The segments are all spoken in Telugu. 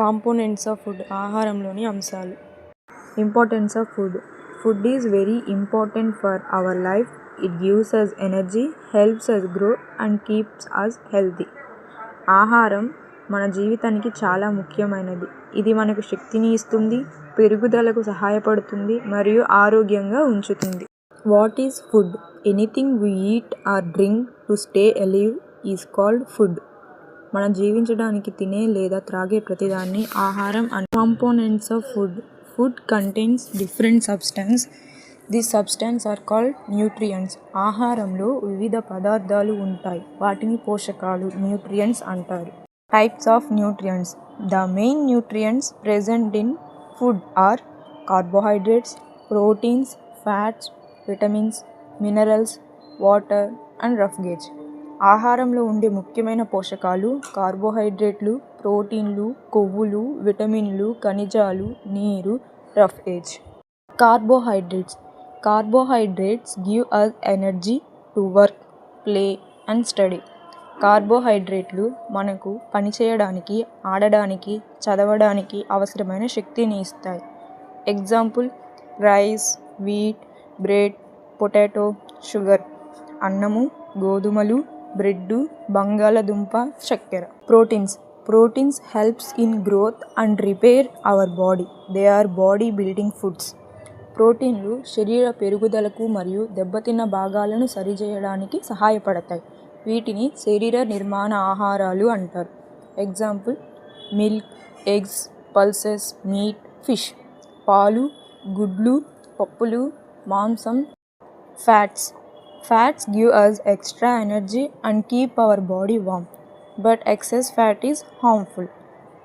కాంపోనెంట్స్ ఆఫ్ ఫుడ్ ఆహారంలోని అంశాలు. Importance of food. Food is very important for our life. It gives us energy helps us grow and keeps us healthy. ఆహారం మన జీవితానికి చాలా ముఖ్యమైనది. ఇది మనకు శక్తిని ఇస్తుంది పెరుగుదలకు సహాయపడుతుంది మరియు ఆరోగ్యంగా ఉంచుతుంది. What is food? Anything we eat or drink to stay alive is called food. మనం జీవించడానికి తినే లేదా త్రాగే ప్రతిదాన్ని ఆహారం and components of food food contents different substance the substance are called nutrients ఆహారంలో వివిధ పదార్థాలు ఉంటాయి. వాటిని పోషకాలు న్యూట్రియంట్స్ అంటారు. Types of nutrients the main nutrients present in food are carbohydrates proteins fats vitamins minerals water and roughage ఆహారంలో ఉండే ముఖ్యమైన పోషకాలు కార్బోహైడ్రేట్లు ప్రోటీన్లు కొవ్వులు విటమిన్లు ఖనిజాలు నీరు roughage. Carbohydrates. Carbohydrates give us energy to work play and study. కార్బోహైడ్రేట్లు మనకు పనిచేయడానికి ఆడడానికి చదవడానికి అవసరమైన శక్తిని ఇస్తాయి. Example rice wheat bread potato sugar అన్నము గోధుమలు బ్రెడ్డు బంగాళదుంప చక్కెర. Proteins. Proteins helps in growth and repair our body. They are body building foods. ప్రోటీన్లు శరీర పెరుగుదలకు మరియు దెబ్బతిన్న భాగాలను సరిచేయడానికి సహాయపడతాయి. వీటిని శరీర నిర్మాణ ఆహారాలు అంటారు. Example milk eggs pulses meat fish. పాలు గుడ్లు పప్పులు మాంసం fats. Fats give us extra energy and keep our body warm but excess fat is harmful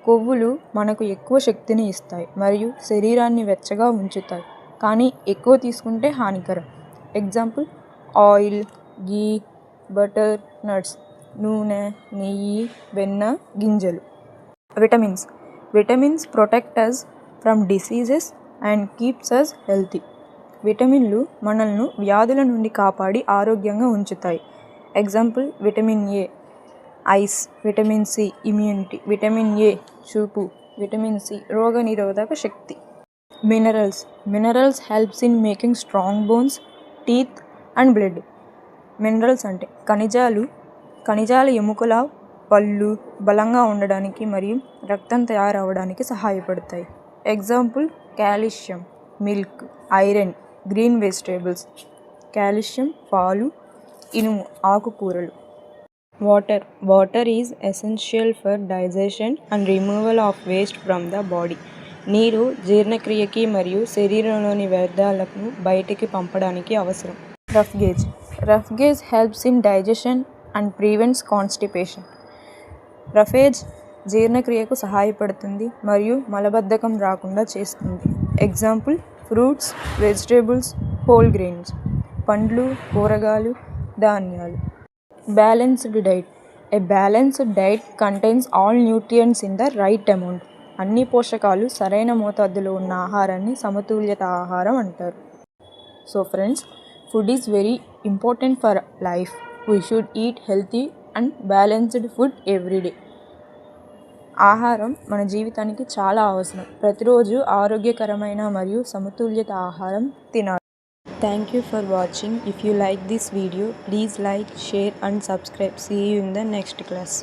కొవ్వులు మనకు ఎక్కువ శక్తిని ఇస్తాయి మరియు శరీరాన్ని వెచ్చగా ఉంచుతాయి. కానీ ఎక్కువ తీసుకుంటే హానికరం. Example oil ghee butter nuts నూనె నెయ్యి వెన్న గింజలు. Vitamins vitamins protect us from diseases and keeps us healthy విటమిన్లు మనల్ని వ్యాధుల నుండి కాపాడి ఆరోగ్యంగా ఉంచుతాయి. Example vitamin A eyes vitamin C immunity vitamin A చూపు విటమిన్ సి రోగనిరోధక శక్తి. Minerals minerals helps in making strong bones teeth and blood. Minerals అంటే ఖనిజాలు ఖనిజాల ఎముకల పళ్ళు బలంగా ఉండడానికి మరియు రక్తం తయారవడానికి సహాయపడతాయి. Example calcium milk iron. Green vegetables calcium పాలు ఇనుము ఆకుకూరలు. Water. Water is essential for digestion and removal of waste from the body. నీరు జీర్ణక్రియకి మరియు శరీరంలోని వ్యర్థాలను బయటికి పంపడానికి అవసరం. Roughage. Roughage helps in digestion and prevents constipation. Roughage జీర్ణక్రియకు సహాయపడుతుంది మరియు మలబద్ధకం రాకుండా చేస్తుంది. Example fruits vegetables whole grains పండ్లు కూరగాయలు ధాన్యాలు. Balanced diet. A balanced diet contains all nutrients in the right amount. అన్ని పోషకాలు సరైన మోతాదులో ఉన్న ఆహారాన్ని సమతుల్యత ఆహారం అంటారు. So friends food is very important for life. We should eat healthy and balanced food everyday ఆహారం మన జీవితానికి చాలా అవసరం. ప్రతిరోజు ఆరోగ్యకరమైన మరియు సమతుల్యత ఆహారం తినాలి. Thank you for watching if you like this video please like share and subscribe see you in the next class